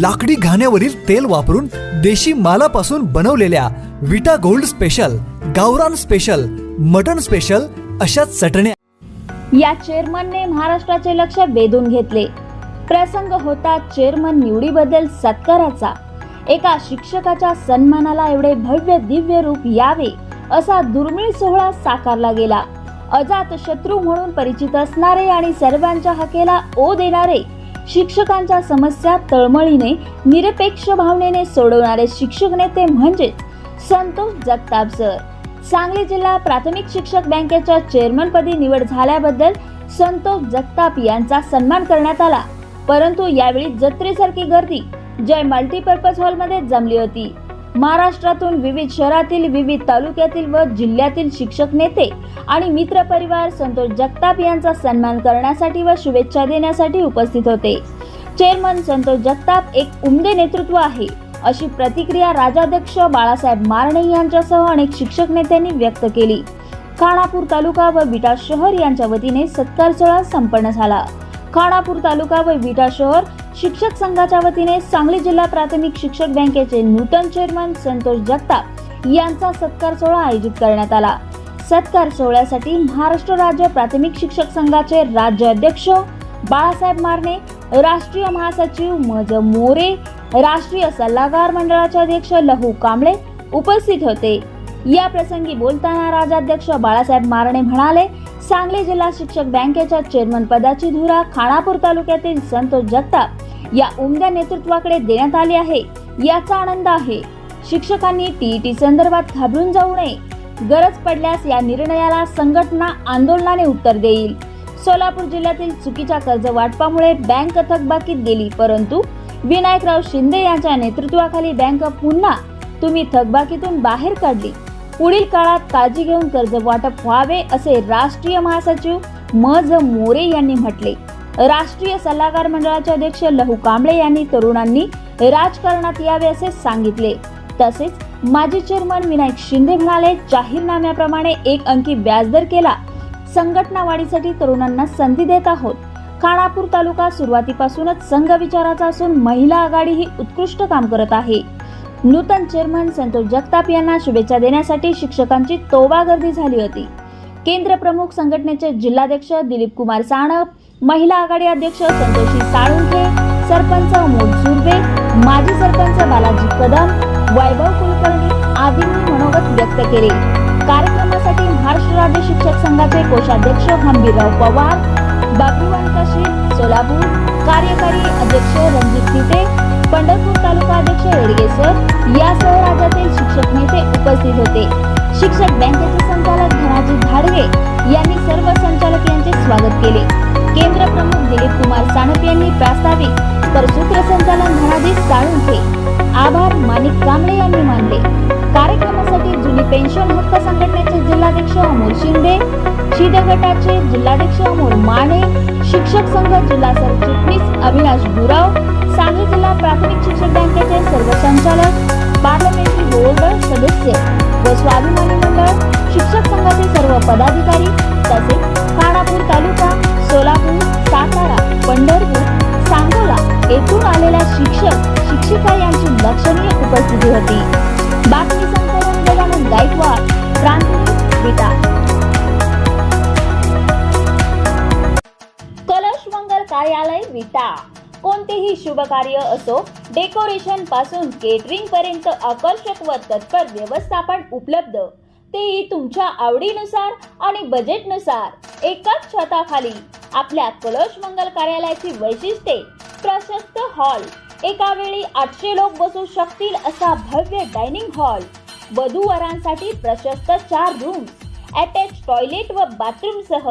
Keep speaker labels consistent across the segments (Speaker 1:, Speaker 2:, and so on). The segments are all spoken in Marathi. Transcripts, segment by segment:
Speaker 1: लाकडी घाण्यावरील तेल वापरून देशी मालापासून बनवलेल्या विटा गोल्ड स्पेशल गावरान स्पेशल मटन स्पेशल अशा चटण्या
Speaker 2: या चेअरमनने महाराष्ट्राचे लक्ष वेधून घेतले. प्रसंग होता चेअरमन निवडीबद्दल सत्काराचा. एका शिक्षकाच्या सन्मानाला एवढे भव्य दिव्य रूप यावे असा दुर्मिळ सोहळा साकारला गेला. अजात शत्रू म्हणून परिचित असणारे आणि सर्वांच्या हकेला ओ देणारे शिक्षकांच्या समस्या तळमळीने निरपेक्ष भावनेने सोडवणारे शिक्षक नेते म्हणजेच संतोष जगताप सर सांगली जिल्हा प्राथमिक शिक्षक बँकेच्या चेअरमनपदी निवड झाल्याबद्दल संतोष जगताप यांचा सन्मान करण्यात आला. परंतु यावेळी जत्रेसारखी गर्दी जय मल्टीपर्पज हॉलमध्ये जमली होती. महाराष्ट्रातून विविध शहरातील विविध तालुक्यातील व जिल्ह्यातील शिक्षक नेते आणि मित्र परिवार संतोष जगताप यांचा सन्मान करण्यासाठी व शुभेच्छा देण्यासाठी उपस्थित होते. चेअरमन संतोष जगताप एक उमदे नेतृत्व आहे अशी प्रतिक्रिया राजाध्यक्ष बाळासाहेब मारणे यांच्यासह अनेक शिक्षक नेत्यांनी व्यक्त केली. खानापूर तालुका व विटा शहर यांच्या वतीने सत्कार सोहळा संपन्न झाला. खानापूर तालुका व विटा शहर. शिक्षक संघाच्या वतीने सांगली जिल्हा प्राथमिक शिक्षक बँकेचे नूतन चेअरमन संतोष जगताप यांचा सत्कार सोहळा आयोजित करण्यात आला. सत्कार सोहळ्यासाठी महाराष्ट्र राज्य प्राथमिक शिक्षक संघाचे राज्य अध्यक्ष बाळासाहेब मारणे राष्ट्रीय महासचिव मज मोरे राष्ट्रीय सल्लागार मंडळाचे अध्यक्ष लहू कांबळे उपस्थित होते. या प्रसंगी बोलताना राजाध्यक्ष बाळासाहेब मारणे म्हणाले सांगली जिल्हा शिक्षक बँकेच्या चेअरमन पदाची धुरा खानापूर तालुक्यातील संतोष जगताप या उमद्या नेतृत्वाकडे देण्यात आली आहे. याचा आनंद आहे. शिक्षकांनी टीईटी संदर्भात घाबरून जाऊ नये. गरज पडल्यास या निर्णयाला संघटना आंदोलनाने उत्तर देईल. सोलापूर जिल्ह्यातील चुकीच्या कर्ज वाटपामुळे बँक थकबाकीत गेली परंतु विनायकराव शिंदे यांच्या नेतृत्वाखाली बँक पुन्हा तुम्ही थकबाकीतून बाहेर काढली. पुढील काळात काळजी घेऊन कर्ज वाटप व्हावे असे राष्ट्रीय महासचिव मज मोरे यांनी म्हटले. राष्ट्रीय सल्लागार मंडळाचे अध्यक्ष लहू कांबळे यांनी तरुणांनी राजकारणात यावे असे सांगितले. तसेच माजी चेअरमन विनायक शिंदे म्हणाले जाहीरनाम्याप्रमाणे एक अंकी व्याजदर केला. संघटना वाढीसाठी तरुणांना संधी देत आहोत. खानापूर तालुका सुरुवातीपासूनच संघ विचाराचा असून महिला आघाडी ही उत्कृष्ट काम करत आहे. नूतन चेअरमन संतोष जगताप यांना शुभेच्छा देण्यासाठी शिक्षकांची तोबा गर्दी झाली होती. केंद्र प्रमुख संघटनेचे जिल्हाध्यक्ष दिलीप कुमार साणप महिला आघाडी अध्यक्ष संतोषी साळुंखे सरपंच अमोल सुर्वे माजी सरपंच बालाजी कदम वैभव कुलकर्णी आदींनी मनोगत व्यक्त केले. कार्यक्रमासाठी महाराष्ट्र राज्य शिक्षक संघाचे कोषाध्यक्ष हंबीरराव पवार बाबूवान काशीद सोलापूर कार्यकारी अध्यक्ष रणजित तिटे तालुका सर यासह राज्यातील शिक्षक नेते उपस्थित होते. शिक्षक बँकेचे संचालक धनाजी धाडगे यांनी सर्व संचालक यांचे स्वागत केले. केंद्र प्रमुख दिलीप कुमार साणप यांनी प्रास्ताविक तर सूत्रसंचालन धनाजी साळुंखे आभार माणिक कांबळे यांनी मानले. कार्यक्रमासाठी जुनी पेन्शन हक्क संघटनेचे जिल्हाध्यक्ष अमोल शिंदे शिदे गटाचे जिल्हाध्यक्ष अमोल माने शिक्षक संघ जिल्हा सरचिटणीस अविनाश गुराव सांगली जिल्हा प्राथमिक शिक्षक बँकेचे सर्व संचालक पार्लमेंटरी बोर्ड सदस्य व स्वाभिमानी मंडळ शिक्षक संघाचे सर्व पदाधिकारी तसेच खानापूर तालुका सोलापूर सातारा पंढरपूर सांगोला येथून आलेल्या शिक्षक शिक्षिका यांची लक्षणीय उपस्थिती होती. बातमी संकलन गजानन गायकवाड क्रांती विटा. कार्यालय विटा. कोणतेही शुभ कार्य असो डेकोरेशनपासून केटरिंग पर्यंत आकर्षक व तत्पर व्यवस्थापन उपलब्ध. तेही तुमच्या आवडीनुसार आणि बजेटनुसार एकाच छताखाली आपल्या कलश मंगल कार्यालयाची वैशिष्ट्ये प्रशस्त हॉल एका वेळी आठशे लोक बसू शकतील असा भव्य डायनिंग हॉल वधूवरांसाठी प्रशस्त चार रूम्स अटॅच टॉयलेट व बाथरूम सह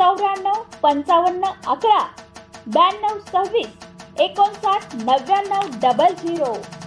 Speaker 2: चौऱ्याण्णव पंचावन्न अकरा. ब्याण्णव सव्वीस. एकोणसाठ नव्याण्णव डबल झिरो